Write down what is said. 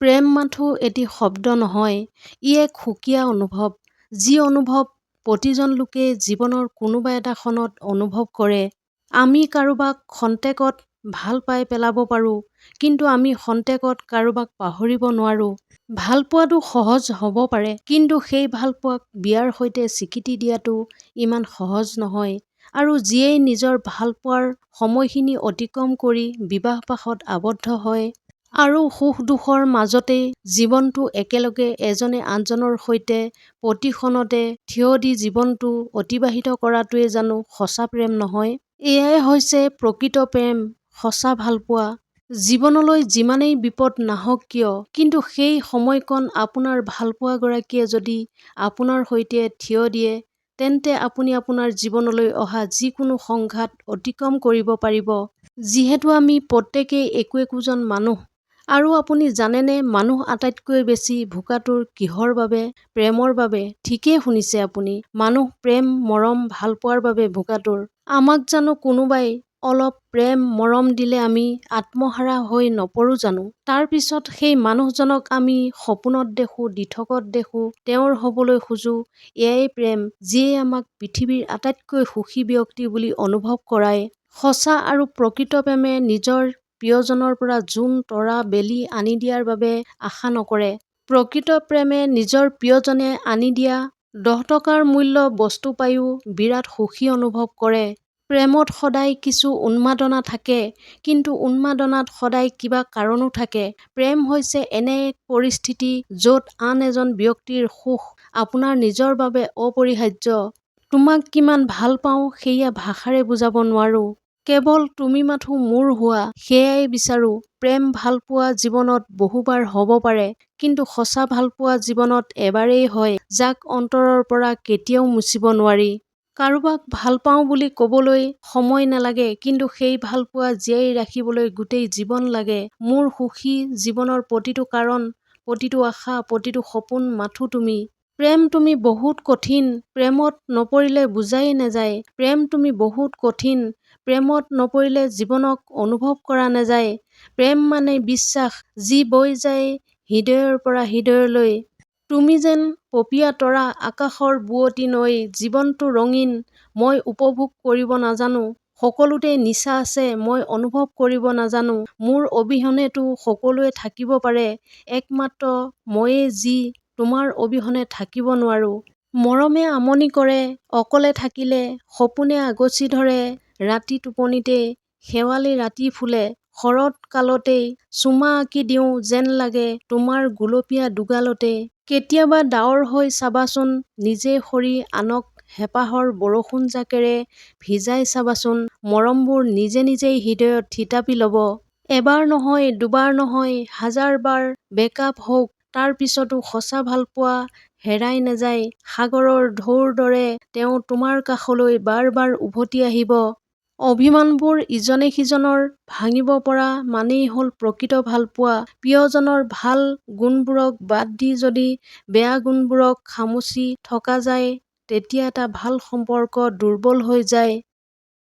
প্ৰেম মাথো এটি শব্দ নহয় ই এক সুকীয়া অনুভৱ। যি অনুভৱ প্ৰতিজন লোকেই জীৱনৰ কোনোবা এটা ক্ষণত অনুভৱ কৰে আমি কাৰোবাক খন্তেকত ভাল পাই পেলাব পাৰোঁ কিন্তু আমি খন্তেকত কাৰোবাক পাহৰিব নোৱাৰোঁ। ভালপোৱাটো সহজ হ'ব পাৰে কিন্তু সেই ভালপোৱাক বিয়াৰ সৈতে স্বীকৃতি দিয়াটো ইমান সহজ নহয়। আৰু যিয়েই নিজৰ ভালপোৱাৰ সময়খিনি অতিক্ৰম কৰি বিবাহপাশত আবদ্ধ হয় আৰু সুখদুখৰ মাজতেই জীৱনটো একেলগে এজনে আনজনৰ সৈতে প্ৰতি ক্ষণতে থিয় দি জীৱনটো অতিবাহিত কৰাটোৱেই জানো সঁচা প্ৰেম নহয়? এয়াই হৈছে প্ৰকৃত প্ৰেম সঁচা ভালপোৱা। জীৱনলৈ যিমানেই বিপদ নাহক কিয় কিন্তু সেই সময়কণ আপোনাৰ ভালপোৱাগৰাকীয়ে যদি আপোনাৰ সৈতে থিয় দিয়ে তেন্তে আপুনি আপোনাৰ জীৱনলৈ অহা যিকোনো সংঘাত অতিক্ৰম কৰিব পাৰিব। যিহেতু আমি প্ৰত্যেকেই একো একোজন মানুহ আৰু আপুনি জানেনে মানুহ আটাইতকৈ বেছি ভোকাতুৰ কিহৰ বাবে প্ৰেমৰ বাবে? ঠিকেই শুনিছে আপুনি মানুহ প্ৰেম মৰম ভালপোৱাৰ বাবে ভোকাতুৰ আমাক জানো কোনোবাই অলপ প্ৰেম মৰম দিলে আমি আত্মহাৰা হৈ নপৰোঁ জানো? তাৰ পিছত সেই মানুহজনক আমি সপোনত দেখোঁ দিঠকত দেখোঁ তেওঁৰ হবলৈ খোজো। এয়াই প্ৰেম যিয়ে আমাক পৃথিৱীৰ আটাইতকৈ সুখী ব্যক্তি বুলি অনুভৱ কৰায় সঁচা আৰু প্ৰকৃত প্ৰেমে নিজৰ প্ৰিয়জনৰ পৰা জোন তৰা বেলি আনি দিয়াৰ বাবে আশা নকৰে। প্ৰকৃত প্ৰেমে নিজৰ প্ৰিয়জনে আনি দিয়া দহটকাৰ মূল্য বস্তু পায়ো বিৰাট সুখী অনুভৱ কৰে। প্ৰেমত সদায় কিছু উন্মাদনা থাকে কিন্তু উন্মাদনাত সদায় কিবা কাৰণো থাকে। প্ৰেম হৈছে এনে এক পৰিস্থিতি যত আন এজন ব্যক্তিৰ সুখ আপোনাৰ নিজৰ বাবে অপৰিহাৰ্য। তোমাক কিমান ভাল পাওঁ সেয়া ভাষাৰে বুজাব নোৱাৰো। কেৱল তুমি মাথো মোৰ হোৱা সেয়াই বিচাৰো। প্ৰেম ভালপোৱা জীৱনত বহুবাৰ হ'ব পাৰে কিন্তু সঁচা ভালপোৱা জীৱনত এবাৰেই হয় যাক অন্তৰৰ পৰা কেতিয়াও মুচিব নোৱাৰি। কাৰোবাক ভাল পাওঁ বুলি কবলৈ সময় নেলাগে কিন্তু সেই ভালপোৱা জীয়াই ৰাখিবলৈ গোটেই জীৱন লাগে। মোৰ সুখী জীৱনৰ প্ৰতিটো কাৰণ প্ৰতিটো আশা প্ৰতিটো সপোন মাথো তুমি। প্ৰেম তুমি বহুত কঠিন প্ৰেমত নপৰিলে বুজাই নেযায়। প্ৰেম তুমি বহুত কঠিন প্ৰেমত নপৰিলে জীৱনক অনুভৱ কৰা নেযায়। প্ৰেম মানে বিশ্বাস যি বৈ যায় হৃদয়ৰ পৰা হৃদয়লৈ। তুমি যেন পপীয়া তৰা আকাশৰ বুৱতী নৈ জীৱনটো ৰঙীন মই উপভোগ কৰিব নাজানো। সকলোতে নিচা আছে মই অনুভৱ কৰিব নাজানো। মোৰ অবিহনেতো সকলোৱে থাকিব পাৰে। একমাত্ৰ ময়েই যি তোমাৰ অবিহনে থাকিব নোৱাৰো। মৰমে আমনি কৰে অকলে থাকিলে সপোনে আগচি ধৰে। ৰাতি টোপনিতেই শেৱালি ৰাতি ফুলে শৰৎ কালতেই চুমা আঁকি দিওঁ যেন লাগে তোমাৰ গুলপীয়া দুগালতে। কেতিয়াবা ডাৱৰ হৈ চাবাচোন নিজে সৰি আনক হেঁপাহৰ বৰষুণজাকেৰে ভিজাই চাবাচোন মৰমবোৰ নিজে নিজেই হৃদয়ত থিতাপি লব। এবাৰ নহয় দুবাৰ নহয় হাজাৰবাৰ বেকাব হওক তাৰ পিছতো সঁচা ভালপোৱা হেৰাই নেযায়। সাগৰৰ ঢৌৰ দৰে তেওঁ তোমাৰ কাষলৈ বাৰ বাৰ উভতি আহিব। অভিমানবোৰ ইজনে সিজনৰ ভাঙিব পৰা মানেই হল প্ৰকৃত ভালপোৱা। প্ৰিয়জনৰ ভাল গুণবোৰক বাদ দি যদি বেয়া গুণবোৰক খামুচি থকা যায় তেতিয়া এটা ভাল সম্পৰ্ক দুৰ্বল হৈ যায়।